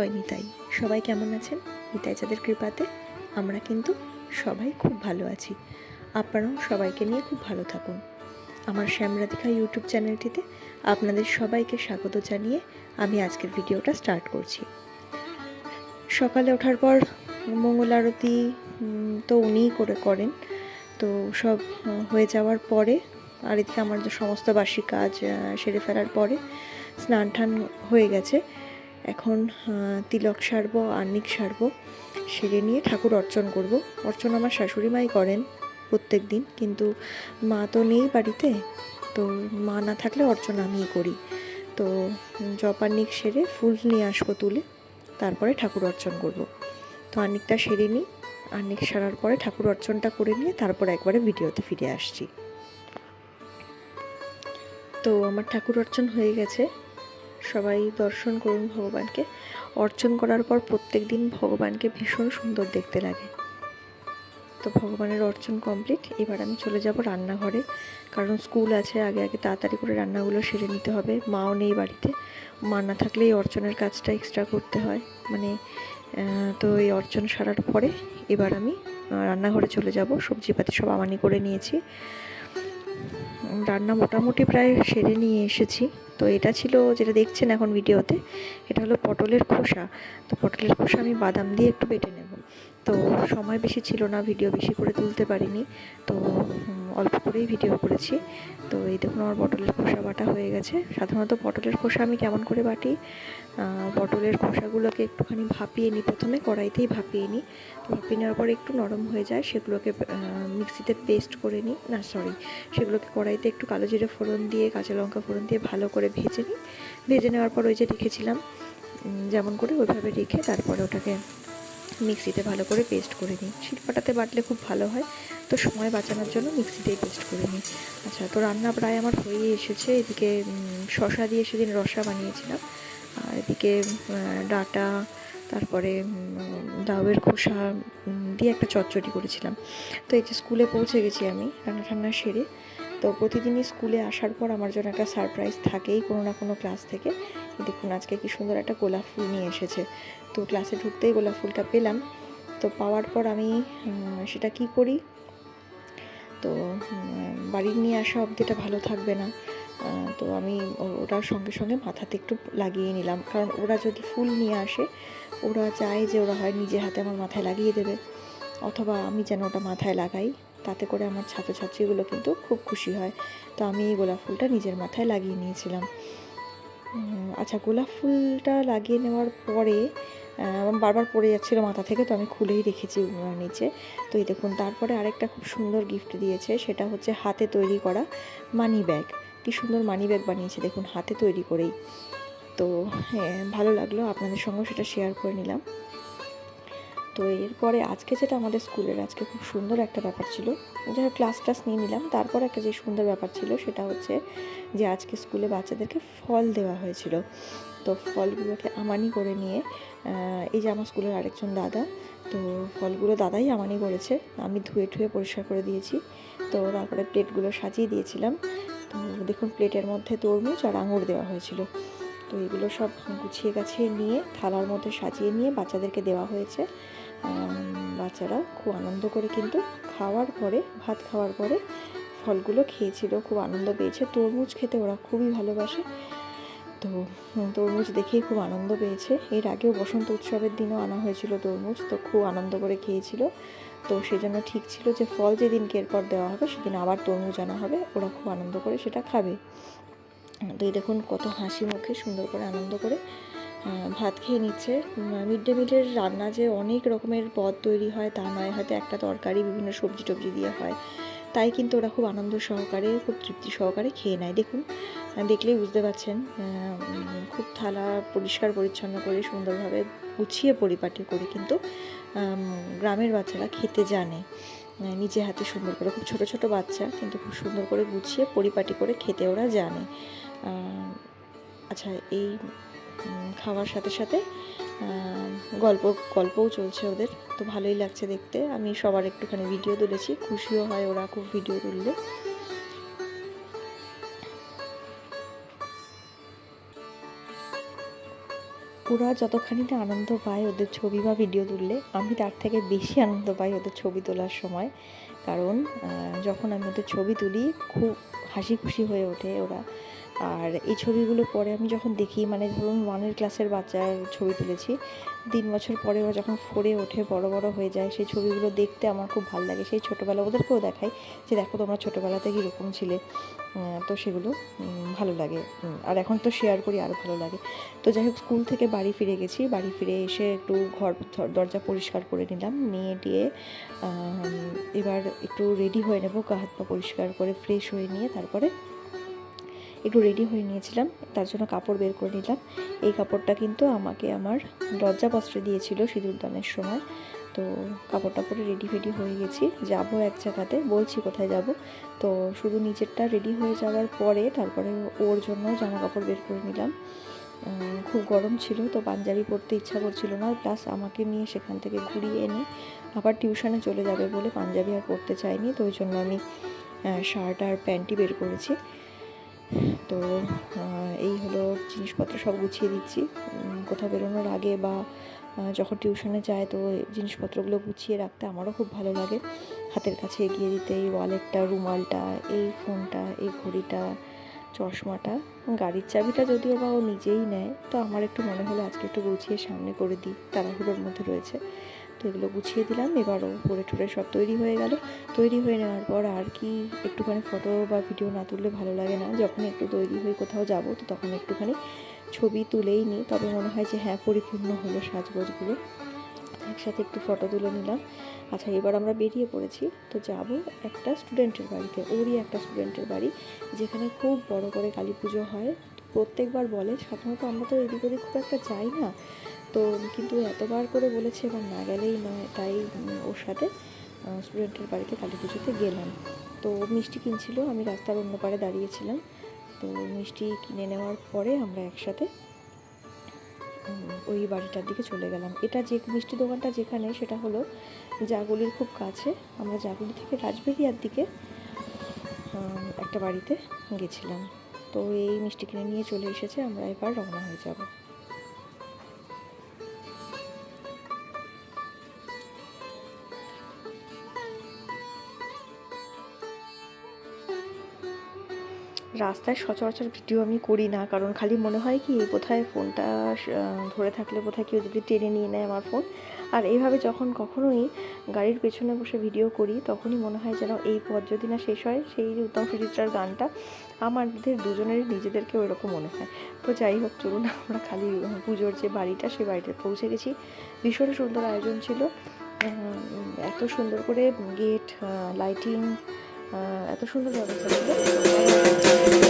জয় নিতাই সবাই কেমন আছেন? নিতাই চাঁদের কৃপাতে আমরা কিন্তু সবাই খুব ভালো আছি। আপনারাও সবাইকে নিয়ে খুব ভালো থাকুন। আমার শ্যামরাধিকা ইউটিউব চ্যানেলটিতে আপনাদের সবাইকে স্বাগত জানিয়ে আমি আজকের ভিডিওটা স্টার্ট করছি। সকালে ওঠার পর মঙ্গল আরতি তো উনিই করে করেন। তো সব হয়ে যাওয়ার পরে আর এদিকে আমার যে সমস্ত বাসি কাজ সেরে ফেলার পরে স্নান টান হয়ে গেছে। এখন তিলক সারবো আর্নিক সারবো সেরে নিয়ে ঠাকুর অর্চন করব। অর্চন আমার শাশুড়ি মাই করেন প্রত্যেক দিন কিন্তু মা তো নেই বাড়িতে তো মা না থাকলে অর্চন আমিই করি। তো উম, জপ সেরে ফুল নিয়ে আসব তুলে তারপরে ঠাকুর অর্চন করব। তো আর্নিকটা সেরে নিই আর্নিক সারার পরে ঠাকুর অর্চনটা করে নিয়ে তারপর একবারে ভিডিওতে ফিরে আসছি। তো আমার ঠাকুর অর্চন হয়ে গেছে। সবাই দর্শন করুন ভগবানকে। অর্চন করার পর প্রত্যেক দিন ভগবানকে ভীষণ সুন্দর দেখতে লাগে। তো ভগবানের অর্চন কমপ্লিট এবার আমি চলে যাব রান্নাঘরে। কারণ স্কুল আছে, আগে আগে তাড়াতাড়ি করে রান্নাগুলো সেরে নিতে হবে। মাও নেই বাড়িতে। মা না থাকলে এই অর্চনের কাজটা এক্সট্রা করতে হয়। মানে তো এই অর্চন সারার পরে এবার আমি রান্নাঘরে চলে যাব। সবজিপাতি সব আমানি করে নিয়েছি। রান্না মোটামুটি প্রায় সেরে নিয়ে এসেছি। তো এটা ছিল যেটা দেখছেন এখন ভিডিওতে, এটা হলো পটলের খোসা। তো পটলের খোসা আমি বাদাম দিয়ে একটু বেটে নেব। তো সময় বেশি ছিল না ভিডিও বেশি করে তুলতে পারিনি। তো অল্প করেই ভিডিও করেছি। তো এই দেখুন আমার পটলের খোসা বাটা হয়ে গেছে। সাধারণত পটলের খোসা আমি কেমন করে বাটি? পটলের খোসাগুলোকে একটুখানি ভাপিয়ে নিই। প্রথমে কড়াইতেই ভাপিয়ে নিই। ভাপিয়ে নেওয়ার পরে একটু নরম হয়ে যায়। সেগুলোকে মিক্সিতে পেস্ট করে নিই। না সরি সেগুলোকে কড়াইতে একটু কালো জিরে ফোড়ন দিয়ে, কাঁচা লঙ্কা ফোড়ন দিয়ে ভালো করে ভেজে নিই। ভেজে নেওয়ার পর ওই যে রেখেছিলাম যেমন করে ওইভাবে রেখে তারপরে ওটাকে মিক্সিতে ভালো করে পেস্ট করে নিই। শিলপাটাতে বাটলে খুব ভালো হয়। তো সময় বাঁচানোর জন্য মিক্সিতেই পেস্ট করে নিই। আচ্ছা তো রান্না প্রায় আমার হয়ে এসেছে। এদিকে শসা দিয়ে সেদিন রসা বানিয়েছিলাম। আর এদিকে ডাঁটা তারপরে উম, লাউয়ের খোসা দিয়ে একটা চচ্চড়ি করেছিলাম। তো এই যে স্কুলে পৌঁছে গেছি আমি রান্না ঠান্না সেরে। তো প্রতিদিনই স্কুলে আসার পর আমার জন্য একটা সারপ্রাইজ থাকেই কোনো না কোনো ক্লাস থেকে। দেখুন, আজকে কি সুন্দর একটা গোলাপ ফুল নিয়ে এসেছে। তো ক্লাসে ঢুকতেই গোলাপ ফুলটা পেলাম। তো পাওয়ার পর আমি সেটা কি করি? তো বাড়ির নিয়ে আসা অবধি এটা ভালো থাকবে না। তো আমি ওটার সঙ্গে সঙ্গে মাথাতে একটু লাগিয়ে নিলাম। কারণ ওরা যদি ফুল নিয়ে আসে, ওরা চায় যে ওরা হয় নিজে হাতে আমার মাথায় লাগিয়ে দেবে। অথবা আমি যেন ওটা মাথায় লাগাই। তাতে করে আমার ছাত্রছাত্রীগুলো কিন্তু খুব খুশি হয়। তো আমি এই গোলাপ ফুলটা নিজের মাথায় লাগিয়ে নিয়েছিলাম। আচ্ছা গোলাপ ফুলটা লাগিয়ে নেওয়ার পরে বারবার পড়ে যাচ্ছিল মাথা থেকে, তো আমি খুলেই রেখেছি নিচে। তো এই দেখুন, তারপরে আরেকটা খুব সুন্দর গিফট দিয়েছে, সেটা হচ্ছে হাতে তৈরি করা মানি ব্যাগ কি সুন্দর মানি ব্যাগ বানিয়েছে, দেখুন, হাতে তৈরি করেই। তো হ্যাঁ ভালো লাগল, আপনাদের সঙ্গে সেটা শেয়ার করে নিলাম। তো এরপরে আজকে যেটা আমাদের স্কুলের, আজকে খুব সুন্দর একটা ব্যাপার ছিল। যাই হোক ক্লাস টাস নিয়ে নিলাম। তারপর একটা যে সুন্দর ব্যাপার ছিল, সেটা হচ্ছে যে আজকে স্কুলে বাচ্চাদেরকে ফল দেওয়া হয়েছিল। তো ফলগুলোকে আমানি করে নিয়ে এই যে আমার স্কুলের আরেকজন দাদা, তো ফলগুলো দাদাই আমানি করেছে। আমি ধুয়ে ঠুয়ে পরিষ্কার করে দিয়েছি। তো তারপরে প্লেটগুলো সাজিয়ে দিয়েছিলাম। তো দেখুন প্লেটের মধ্যে তরমুজ আর আঙুর দেওয়া হয়েছিল। তো এগুলো সব গুছিয়ে গাছিয়ে নিয়ে, থালার মধ্যে সাজিয়ে নিয়ে বাচ্চাদেরকে দেওয়া হয়েছে। বাচ্চারা খুব আনন্দ করে কিন্তু খাওয়ার পরে, ভাত খাওয়ার পরে ফলগুলো খেয়েছিল, খুব আনন্দ পেয়েছে। তরমুজ খেতে ওরা খুবই ভালোবাসে। তো তরমুজ দেখেই খুব আনন্দ পেয়েছে। এর আগেও বসন্ত উৎসবের দিনও আনা হয়েছিল তরমুজ, তো খুব আনন্দ করে খেয়েছিল। তো সেজন্য ঠিক ছিল যে ফল যেদিনকে এরপর দেওয়া হবে, সেদিন আবার তরমুজ আনা হবে। ওরা খুব আনন্দ করে সেটা খাবে। তো এই দেখুন কত হাসি মুখে সুন্দর করে, আনন্দ করে ভাত খেয়ে নিচ্ছে। মিড ডে মিলের রান্না যে অনেক রকমের পদ তৈরি হয়, তা নয়, হয়তো একটা তরকারি বিভিন্ন সবজি টবজি দিয়ে হয়। তাই কিন্তু ওরা খুব আনন্দ সহকারে, খুব তৃপ্তি সহকারে খেয়ে নেয়। দেখুন দেখলেই বুঝতে পারছেন খুব থালা পরিষ্কার পরিচ্ছন্ন করে, সুন্দরভাবে গুছিয়ে পরিপাটি করে কিন্তু গ্রামের বাচ্চারা খেতে জানে। নিজে হাতে সুন্দর করে। খুব ছোট ছোট বাচ্চা, কিন্তু খুব সুন্দর করে গুছিয়ে, পরিপাটি করে খেতে ওরা জানে। আচ্ছা এই খাওয়ার সাথে সাথে গল্প, গল্পও চলছে ওদের। তো ভালোই লাগছে দেখতে। আমি সবার একটুখানি ভিডিও তুলেছি। খুশিও হয় ওরা খুব ভিডিও তুললে। ওরা যতখানি না আনন্দ পায় ওদের ছবি বা ভিডিও তুললে, আমি তার থেকে বেশি আনন্দ পাই ওদের ছবি তোলার সময়। কারণ যখন আমি ওদের ছবি তুলি, খুব হাসি খুশি হয়ে ওঠে ওরা। আর এই ছবিগুলো পরে আমি যখন দেখি মানে ধরুন ওয়ানের ক্লাসের বাচ্চার ছবি তুলেছি, তিন বছর পরে ওরা যখন ফোরে ওঠে, বড় বড় হয়ে যায়, সেই ছবিগুলো দেখতে আমার খুব ভালো লাগে। সেই ছোটোবেলা ওদেরকেও দেখাই যে, দেখো তোমরা ছোটোবেলাতে কীরকম ছিলে। তো সেগুলো ভালো লাগে। আর এখন তো শেয়ার করি আরও ভালো লাগে। তো যাই হোক স্কুল থেকে বাড়ি ফিরে গেছি। বাড়ি ফিরে এসে একটু ঘর দরজা পরিষ্কার করে নিলাম। নিয়ে দিয়ে এবার একটু রেডি হয়ে নেব। গা, হাত পা পরিষ্কার করে ফ্রেশ হয়ে নিয়ে তারপরে একটু রেডি হয়ে নিয়েছিলাম। তার জন্য কাপড় বের করে নিলাম। এই কাপড়টা কিন্তু আমাকে আমার দরজা লজ্জাপত্রে দিয়েছিল সিঁদুর সিঁদুরদানের সময়। তো কাপড়টা পরে রেডি ফেডি হয়ে গেছি। যাব এক জায়গাতে, বলছি কোথায় যাব। তো শুধু নিজেরটা রেডি হয়ে যাওয়ার পরে তারপরে ওর জন্য জামা কাপড় বের করে নিলাম। খুব গরম ছিল, তো পাঞ্জাবি পরতে ইচ্ছা করছিল না। প্লাস আমাকে নিয়ে সেখান থেকে ঘুরিয়ে এনে আবার টিউশনে চলে যাবে বলে পাঞ্জাবি আর পরতে চাইনি। তো ওই জন্য আমি শার্ট আর প্যান্টই বের করেছি। তো এই হলো জিনিসপত্র সব গুছিয়ে দিচ্ছি। কোথাও বেরোনোর আগে বা যখন টিউশনে যায় তো জিনিসপত্রগুলো গুছিয়ে রাখতে আমারও খুব ভালো লাগে। হাতের কাছে এগিয়ে দিতে, এই ওয়ালেটটা, রুমালটা, এই ফোনটা, এই ঘড়িটা, চশমাটা, গাড়ির চাবিটা যদিও বা ও নিজেই নেয়, তো আমার একটু মনে হলো আজকে একটু গুছিয়ে সামনে করে দিই, তাড়াহুড়োর মধ্যে রয়েছে। তো এগুলো গুছিয়ে দিলাম, এবার পরে টুরে সব তৈরি হয়ে গেল। তৈরি হয়ে নেওয়ার পর আর কি একটুখানি ফটো বা ভিডিও না তুললে ভালো লাগে না। যখন একটু তৈরি হয়ে কোথাও যাব, তো তখন একটুখানি ছবি তুলেই নিই। তবে মনে হয় যে হ্যাঁ পরিপূর্ণ হলো সাজগোজগুলো। একসাথে একটু ফটো তুলে নিলাম। আচ্ছা এবার আমরা বেরিয়ে পড়েছি। তো যাব একটা স্টুডেন্টের বাড়িতে, ওরই একটা স্টুডেন্টের বাড়ি, যেখানে খুব বড় করে কালী পুজো হয়। প্রত্যেকবার বলে, সাধারণত আমরা তো এদিক ওদিক খুব একটা যাই না। তো কিন্তু এতবার করে বলেছে এবার না গেলেই নয়, তাই ওর সাথে স্টুডেন্টের বাড়িতে কালী পুজোতে গেলাম। তো মিষ্টি কিনছিল, আমি রাস্তার অন্য পাড়ে দাঁড়িয়েছিলাম। তো মিষ্টি কিনে নেওয়ার পরে আমরা একসাথে ওই বাড়িটার দিকে চলে গেলাম। এটা যে মিষ্টি দোকানটা যেখানে, সেটা হলো জাগুলির খুব কাছে। আমরা জাগুলি থেকে রাজবেরিয়ার দিকে একটা বাড়িতে গেছিলাম। তো এই মিষ্টি কিনে নিয়ে চলে এসেছে, আমরা এবার রওনা হয়ে যাব। রাস্তায় সচরাচর ভিডিও আমি করি না, কারণ খালি মনে হয় কি কোথায় ফোনটা ধরে থাকলে কোথায় কেউ যদি টেনে নিয়ে নেয় আমার ফোন। আর এইভাবে যখন কখনোই গাড়ির পেছনে বসে ভিডিও করি, তখনই মনে হয় যেন এই পথ যদি না শেষ হয়, সেই উত্তম সুচিত্রার গানটা আমাদের দুজনেরই নিজেদেরকে ওইরকম মনে হয়। তো যাই হোক, চলুন আমরা খালি পুজোর যে বাড়িটা সেই বাড়িতে পৌঁছে গেছি। ভীষণ সুন্দর আয়োজন ছিল। এত সুন্দর করে গেট লাইটিং এত সুন্দর ব্যবস্থা ছিল।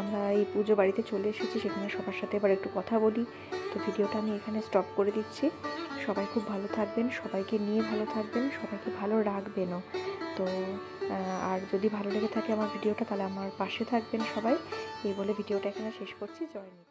আমরা এই পুজো বাড়িতে চলে এসেছি, সেখানে সবার সাথে এবার একটু কথা বলি। তো ভিডিওটা আমি এখানে স্টপ করে দিচ্ছি। সবাই খুব ভালো থাকবেন, সবাইকে নিয়ে ভালো থাকবেন, সবাইকে ভালো রাখবেনও। তো আর যদি ভালো লেগে থাকে আমার ভিডিওটা, তাহলে আমার পাশে থাকবেন সবাই। এই বলে ভিডিওটা এখানে শেষ করছি। জয়